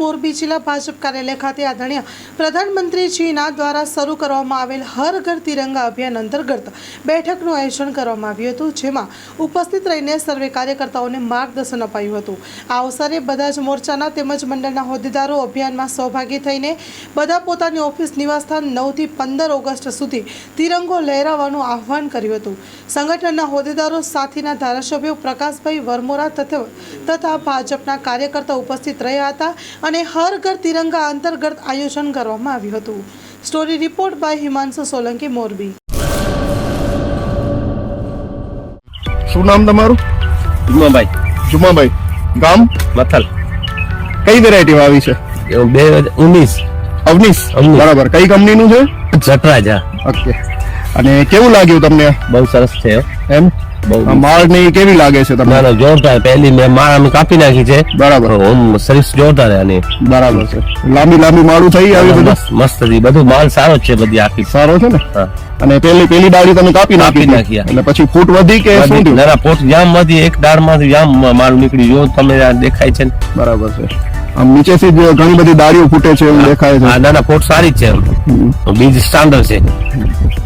મોરબી જિલ્લા ભાજપ કાર્યાલય ખાતે આદરણીય પ્રધાનમંત્રીજીના દ્વારા શરૂ કરવામાં આવેલ હર ઘર તિરંગા અભિયાન અંતર્ગત બેઠકનું આયોજન કરવામાં આવ્યું હતું, જેમાં ઉપસ્થિત રહીને સર્વે કાર્યકર્તાઓને માર્ગદર્શન અપાયું હતું. આ અવસરે બધા જ મોરચાના તેમજ મંડળના હોદ્દેદારો અભિયાનમાં સહભાગી થઈને બધા પોતાની ઓફિસ નિવાસસ્થાન નવથી પંદર ઓગસ્ટ સુધી તિરંગો લહેરાવવાનું આહ્વાન કર્યું હતું. સંગઠનના હોદ્દેદારો સાથીના ધારાસભ્યો પ્રકાશભાઈ વરમોરા તથા ભાજપના કાર્યકર્તા ઉપસ્થિત રહ્યા હતા અને હર ઘર તિરંગા અંતર્ગત આયોજન કરવામાં આવ્યું હતું. Story report by Himanshu Solanki Morbi. શું નામ તમારું? જુમાભાઈ. જુમાભાઈ. ગામ? મથલ. કઈ વેરાયટી આવી છે? બે હજાર ઉન્નીસ. અવનીશ. અવનીશ. બરાબર. કઈ કંપનીનું છે? જટરાજા. ઓકે અને કેવું લાગ્યું તમને? બહુ સરસ છે. એમ? બહુ માળ ને કેવી લાગે છે તમને? ના જોરદાર પહેલી મેં માળ અમે કાપી નાખી છે. બરાબર. ઓમ સર્વિસ જોરદાર આની. બરાબર છે. લાંબી લાંબી માળું થઈ આવી બધું? મસ્ત બધું માલ સારો છે બધી આખી. સારો છે ને? અને પેલી પેલી ડાળી તમે કાપી નાખી નાખી, એટલે પછી ફૂટ વધી કે શું થયું? ના જામ એક દાળમાં જામ માલ નીકળી જો તમે દેખાય છે બરાબર છે. આમ નીચેથી જ ઘણી બધી ડાળીઓ ફૂટે છે એવું દેખાય છે. ના ના પોટ સારી છે. બીજ સ્ટાન્ડર્ડ છે.